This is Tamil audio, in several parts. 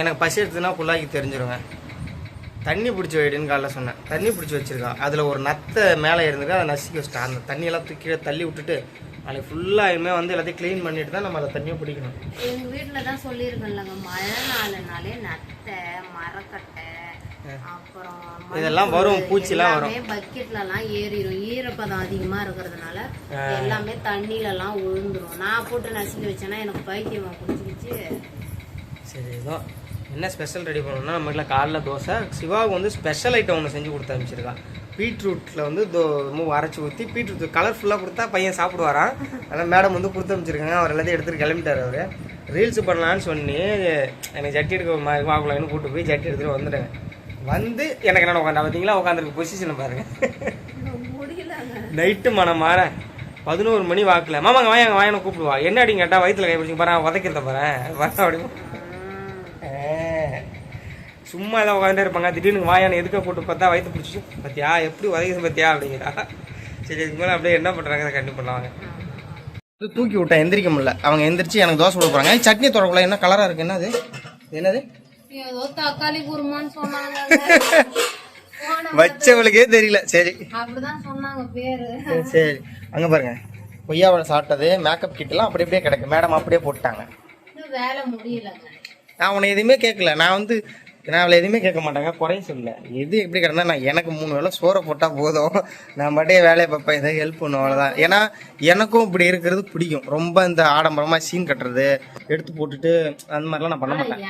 எனக்கு பசி எடுத்துன்னா குள்ளாக்கி தெரிஞ்சிருங்க தண்ணி பிடிச்சி வைடுன்னு காலைல சொன்னேன். தண்ணி பிடிச்சி வச்சிருக்கா. அதில் ஒரு நத்தை மேலே இருந்திருக்கு. அதை நசுக்கி வச்சிட்டேன் அந்த தண்ணியெல்லாம் தூக்கி தள்ளி விட்டுட்டு நாளைக்கு ஃபுல்லாக இனிமேல் வந்து எல்லாத்தையும் க்ளீன் பண்ணிட்டு தான் நம்ம அதை தண்ணியை பிடிக்கணும். எங்க வீட்டுல தான் சொல்லியிருக்கேன்லங்க மழை நாளுனாலே நத்தை மரக்கட்டை அப்புறம் இதெல்லாம் வரும், பூச்சிலாம் வரும். எல்லாமே பக்கெட்ல எல்லாம் ஏறிடும் ஈரப்பதம் அதிகமா இருக்கிறதுனால எல்லாமே தண்ணியில எல்லாம் விழுந்துரும் நான் போட்டு நசுக்கி வச்சேன்னா எனக்கு பைத்தியம் பிடிச்சிக்கிச்சு. சரி ஏதோ என்ன ஸ்பெஷல் ரெடி பண்ணணும்னா நம்ம வீட்டில் காலைல தோசை சிவாவுக்கு வந்து ஸ்பெஷல் ஐட்டம் ஒன்று செஞ்சு கொடுத்து அனுப்பிச்சிருக்கான். பீட்ரூட்டில் வந்து தோ ரொம்ப அரைச்சி ஊற்றி பீட்ரூட் கலர்ஃபுல்லாக கொடுத்தா பையன் சாப்பிடுவாரான் அதான் மேடம் வந்து கொடுத்து அனுப்பிச்சிருக்காங்க. அவர் எல்லாத்தையும் எடுத்துட்டு கிளம்பிட்டார் அவர். ரீல்ஸ் பண்ணலான்னு சொல்லி எனக்கு ஜட்டி எடுக்க மாதிரி வாங்கலாம்னு கூப்பிட்டு போய் ஜட்டி எடுத்துகிட்டு வந்துட்டேன். வந்து எனக்கு என்ன உட்காந்து பார்த்தீங்களா? உட்காந்துருக்கு பொசிஷனை பாருங்கள் நைட்டு மனம் மாற பதினோரு மணி வாக்கில். மாமாங்க வாங்க வாங்க கூப்பிடுவா. என்ன அப்படின்னு கேட்டால் வயிற்றுல கை பிடிச்சி பாரு உதைக்கிறத பாரு. வர அப்படின்னு சும்மா ஏதாவது உட்காந்துட்டே இருப்பாங்க. திடீர்னு வாயான்னு எதுக்க போட்டு பார்த்தா வயிற்று பிடிச்சி பார்த்தியா எப்படி உதைக்குது பார்த்தியா அப்படிங்கிறா. சரி இதுக்கு மேலே அப்படியே என்ன பண்ணுறாங்க அதை கண்டிப்பாக பண்ணுவாங்க தூக்கி விட்டேன் எந்திரிக்க முடியல. அவங்க எந்திரிச்சு எனக்கு தோசை கொடுக்க போகிறாங்க சட்னி தொடக்கல என்ன கலராக இருக்கு? என்னது? என்னது? தக்காளி குருமான்னு சொன்னாங்க. வச்சவளுக்கே தெரியல. சரி. சரி அங்கே பாருங்க. கொய்யாவில் சாப்பிட்டது. மேக்கப் கிட்டலாம் அப்படி அப்படியே கிடக்கு. மேடம் அப்படியே போட்டாங்க நான் உன்னை எதுவுமே கேட்கல. நான் வந்து நான் அவளை எதுவுமே கேட்க மாட்டாங்க. குறையும் சொல்லல எது எப்படி கிடந்தா நான் எனக்கு மூணு வேளை சோறை போட்டால் போதும். நான் பாட்டே வேலையை பார்ப்பேன். ஏதாவது ஹெல்ப் பண்ணும் அவ்வளோதான் ஏன்னா எனக்கும் இப்படி இருக்கிறது பிடிக்கும். ரொம்ப இந்த ஆடம்பரமாக சீன் கட்டுறது எடுத்து போட்டுட்டு அந்த மாதிரிலாம் நான் பண்ண மாட்டேன்.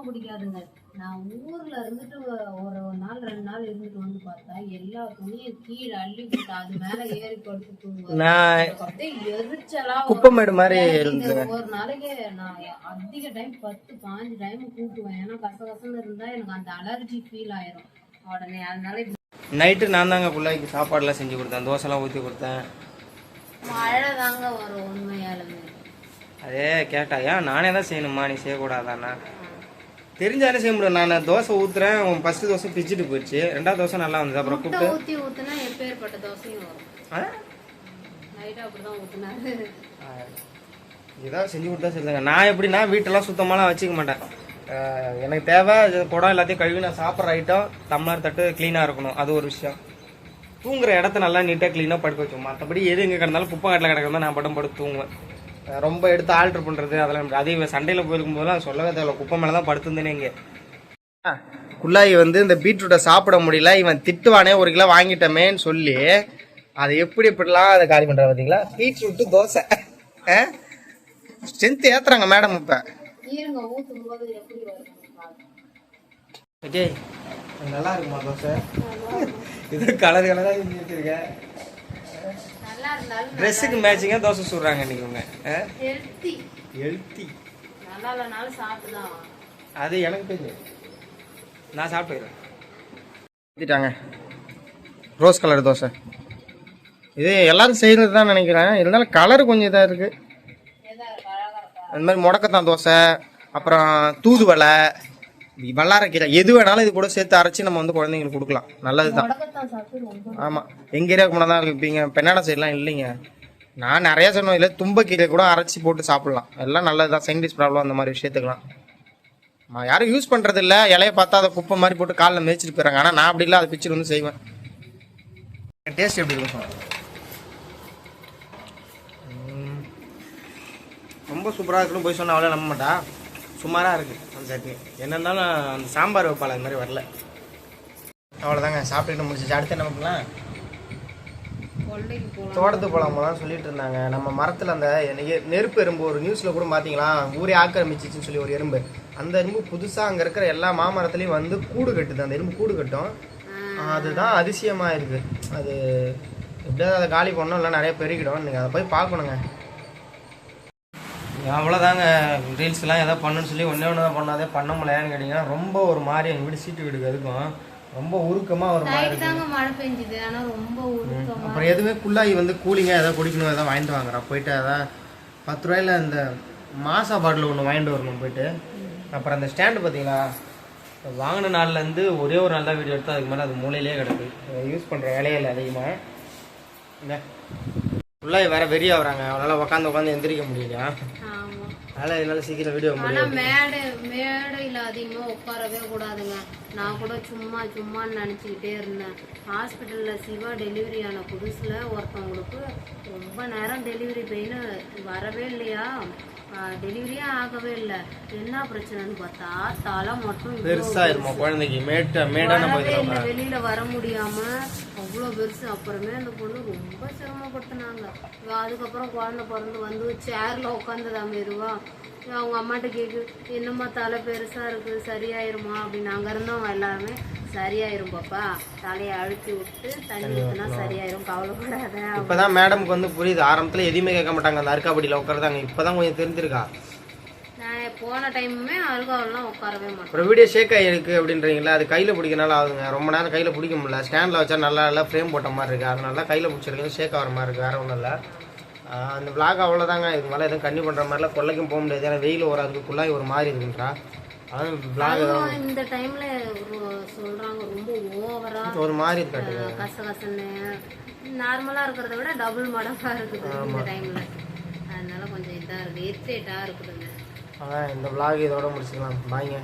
எனக்கு சுத்தமா பிடிக்காதுங்க. நான் ஊர்ல இருந்துட்டு ஒரு நாள் ரெண்டு நாள் இருந்துட்டு வந்து பார்த்தா எல்லா துணியும் கீழே அள்ளி போட்டு அது மேல ஏறி படுத்து தூங்குவேன். நான் எனக்கு அப்படியே எரிச்சலா வரும். குப்பைமேடு மாதிரி ஒரு நாளைக்கு நான் அதிக டைம் பத்து பாஞ்சு டைம் கூட்டுவேன். ஏன்னா கச கசன்னு இருந்தா எனக்கு அந்த அலர்ஜி ஃபீல் ஆயிரும். உடனே அதனால நைட்டு நான் தாங்க பிள்ளைக்கு சாப்பாடுலாம் செஞ்சு கொடுத்தேன். தோசைலாம் ஊற்றி கொடுத்தேன். மழை தாங்க வரும் உண்மையாலுமே. அதே கேட்டா ஏன் நானே தான் செய்யணுமா? நீ செய்யக்கூடாதாண்ணா? தெரிஞ்சாலே செய்ய முடியும். நான் தோசை ஊற்றுறேன் உன் ஃபஸ்ட்டு தோசை பிச்சுட்டு போயிடுச்சு. ரெண்டாவது தோசை நல்லா வந்தது. அப்புறம் கூப்பிட்டு ஊத்தி ஊத்துனா எப்பேற்பட்ட தோசையும் வரும். ஆ? நைட்டா அப்படிதான் ஊத்துனாரு. ஏதாவது செஞ்சு கொடுத்தா சொல்லுங்க நான் எப்படின்னா வீட்டெல்லாம் சுத்தமாலாம் வச்சுக்க மாட்டேன். எனக்கு தேவை குடம் எல்லாத்தையும் கழுவி நான் சாப்பிட்ற ஐட்டம் டம்ளர் தட்டு க்ளீனாக இருக்கணும். அது ஒரு விஷயம். தூங்குற இடத்த நல்லா நீட்டாக க்ளீனாக படுக்க வச்சோம் மற்றபடி எது எங்கே கிடந்தாலும் குப்பை காட்டில் கிடக்கிறதா நான் படம் படுத்து தூங்குவேன். ரொம்ப எடுத்து ஆல்ட்ரு பண்ணுறது அதெல்லாம் அதே சண்டையில் போயிருக்கும் போதெல்லாம் சொல்லவே தேவையில்ல. குப்பை மேலே தான் படுத்துருந்தேனே இங்கே. குள்ளாய் வந்து இந்த பீட்ரூட்டை சாப்பிட முடியல இவன் திட்டுவானே ஒரு கிலோ வாங்கிட்டமேன்னு சொல்லி அதை எப்படி எப்படிலாம் அதை காலி பண்ணுறா பார்த்தீங்களா பீட்ரூட்டு தோசை. ஸ்ட்ரென்த் ஏத்துறாங்க மேடம் இப்போ. நல்லா இருக்குமா தோசை? இது கலர் கலராக செஞ்சு வச்சிருக்கேன் ட்ரெஸ்ஸுக்கு மேட்சிங்காக தோசை சுடுறாங்க இன்னைக்கு உங்க ஹெல்த்தி அது எனக்கு தெரியும் நான் சாப்பிட்டுக்கிறேன். ஊற்றிட்டாங்க ரோஸ் கலர் தோசை. இது எல்லாரும் செய்கிறது தான் நினைக்கிறேன். இருந்தாலும் கலர் கொஞ்சம் இதாக இருக்குது அந்த மாதிரி முடக்கத்தான் தோசை. அப்புறம் தூதுவளை. வல்லாரக்கீரை எது வேணாலும் இது கூட சேர்த்து அரைச்சி நம்ம வந்து குழந்தைங்களுக்கு கொடுக்கலாம். நல்லது தான் ஆமாம் எங்கள் ஏரியாவுக்கு போனால் தான் இருப்பீங்க. பெண்ணாட சைட்லாம் இல்லைங்க. நான் நிறைய சொன்னோம் இல்லை தும்பக்கீரை கூட அரைச்சி போட்டு சாப்பிட்லாம். எல்லாம் நல்லது தான் சைன்டிஸ் ப்ராப்ளம் அந்த மாதிரி விஷயத்துக்குலாம் நான் யாரும் யூஸ் பண்ணுறது இல்லை இலையை பார்த்தா அதை குப்பை மாதிரி போட்டு காலில் மேய்ச்சிட்டு போயிறாங்க ஆனால் நான் அப்படி இல்லை. அதை பிச்சுட்டு வந்து செய்வேன். டேஸ்ட் எப்படி இருக்கும் சார்? ரொம்ப சூப்பராக இருக்குன்னு போய் சொன்னால் அவ்வளோ நம்ப மாட்டா. சுமாராக இருக்குது அந்த சட்னி. என்ன இருந்தாலும் அந்த சாம்பார் வைப்பாள் அது மாதிரி வரல. அவ்வளோதாங்க சாப்பிட்டுட்டு முடிச்சிச்சு அடுத்து என்ன பண்ணலாம்? கொள்ளைக்கு போகலாம் தோட்டத்துக்கு போகலாமெல்லாம் சொல்லிட்டு இருந்தாங்க. நம்ம மரத்தில் அந்த நெருப்பு எறும்பு ஒரு நியூஸில் கூட பார்த்தீங்களா ஊரே ஆக்கிரமிச்சிச்சுன்னு சொல்லி ஒரு எறும்பு. அந்த எறும்பு புதுசாக அங்கே இருக்கிற எல்லா மாமரத்துலேயும் வந்து கூடு கட்டுது. அந்த எறும்பு கூடு கட்டும். அதுதான் அதிசயமாக இருக்குது அது எப்படியாவது அதை காலி பண்ணோம் இல்லை நிறைய பெருகிடும். நீங்கள் அதை போய் பார்க்கணுங்க. அவ்வளோதாங்க ரீல்ஸ்லாம் எதாவது பண்ணுன்னு சொல்லி ஒன்றே ஒன்று தான் பண்ணாதே பண்ண முடியலையான்னு கேட்டிங்கன்னா ரொம்ப ஒரு மாதிரி எங்கள் வீடு சீட்டு வீடுக்கு அதுக்கும். ரொம்ப உருக்கமாக ஒரு மாதிரி அப்புறம் எதுவுமே குள்ளாகி வந்து கூலிங்காக எதாவது குடிக்கணும் எதாவது வாங்கிட்டு வாங்குறான் போயிட்டு அதான் பத்து ரூபாயில இந்த மாசா பாட்டில் ஒன்று வாங்கிட்டு வரணும் போயிட்டு. அப்புறம் அந்த ஸ்டாண்டு பார்த்தீங்களா? வாங்கின நாள்லேருந்து ஒரே ஒரு நாள் தான் வீடியோ எடுத்து அதுக்கு மேலே அது மூலையிலே கிடக்கு. யூஸ் பண்ணுற வேலையே இல்லை அதிகமாக இந்த. உள்ளாய் வேற வெறியா வராங்க. அவனால் உட்காந்து உட்காந்து எந்திரிக்க முடியலையா? ஆமா. அதனால என்னால் சீக்கிரம் வீடியோ ஆனா முடியும் மேடை மேடையில அதிகமா உட்காரவே கூடாதுங்க. நான் கூட சும்மா சும்மான்னு நினைச்சுக்கிட்டே இருந்தேன். ஹாஸ்பிட்டல்ல சிவா டெலிவரி ஆன புதுசுல ஒருத்தவங்களுக்கு ரொம்ப நேரம் டெலிவரி பெயின் வரவே இல்லையா? டெலிவரியே ஆகவே இல்லை. என்ன பிரச்சனைன்னு பார்த்தா தலை மட்டும் பெருசாயிருமா குழந்தைக்கு? மேட்ட மேடான வெளியில வர முடியாம அவ்வளோ பெருசு அப்புறமே அந்த பொண்ணு ரொம்ப சிரமப்படுத்தினாங்க. அதுக்கப்புறம் குழந்தை பிறந்து வந்து சேர்ல உட்காந்துதா மெதுவா அவங்க அம்மாட்ட கேக்கு என்னம்மா தலை பெருசா இருக்கு சரியாயிருமா? அப்படின்னு. அங்க இருந்தவங்க எல்லாருமே சரியாயிரும் பாப்பா தலையை அழுத்தி விட்டு தண்ணி ஊத்துனா சரியாயிரும் கவலைப்படாத. இப்பதான் மேடம்க்கு வந்து புரியுது. ஆரம்பத்துல எதுவுமே கேட்க மாட்டாங்க. அந்த அருக்காப்படியில உட்காருதாங்க இப்பதான் கொஞ்சம் தெரிஞ்சிருக்கா. போன டைமுமே அருகாவெல்லாம் உட்காரவே மாட்டேன். ஒரு வீடியோ ஷேக் ஆகிருக்கு அப்படின்றீங்களா? அது கையில் பிடிக்கனால ஆகுதுங்க. ரொம்ப நேரம் கையில் பிடிக்க முடியல. ஸ்டாண்டில் வச்சா நல்லா நல்லா ஃப்ரேம் போட்ட மாதிரி இருக்குது அதனால கையில் பிடிச்சிருக்கு ஷேக் ஆகிற மாதிரி இருக்குது வேறு ஒன்றும் இல்லை. அந்த vlog அவ்வளோதாங்க இது மேலே எதுவும் கண்ணி பண்ணுற மாதிரிலாம் கொல்லைக்கும் போக முடியாது. ஏன்னா வெயில் ஒரு அதுக்குள்ளாய் ஒரு மாதிரி இருக்குன்றா அதான் இந்த டைம்ல சொல்றாங்க. ரொம்ப ஓவரா ஒரு மாதிரி இருக்காட்டு கசகசன்னு. நார்மலா இருக்கிறத விட டபுள் மடங்கா இருக்குது இந்த டைம்ல அதனால கொஞ்சம் இதா இருக்கு. இரிட்டேட்டா இருக்குதுங்க. அதான் இந்த விலாக் இதோட முடிச்சுக்கலாம். பாய்ங்க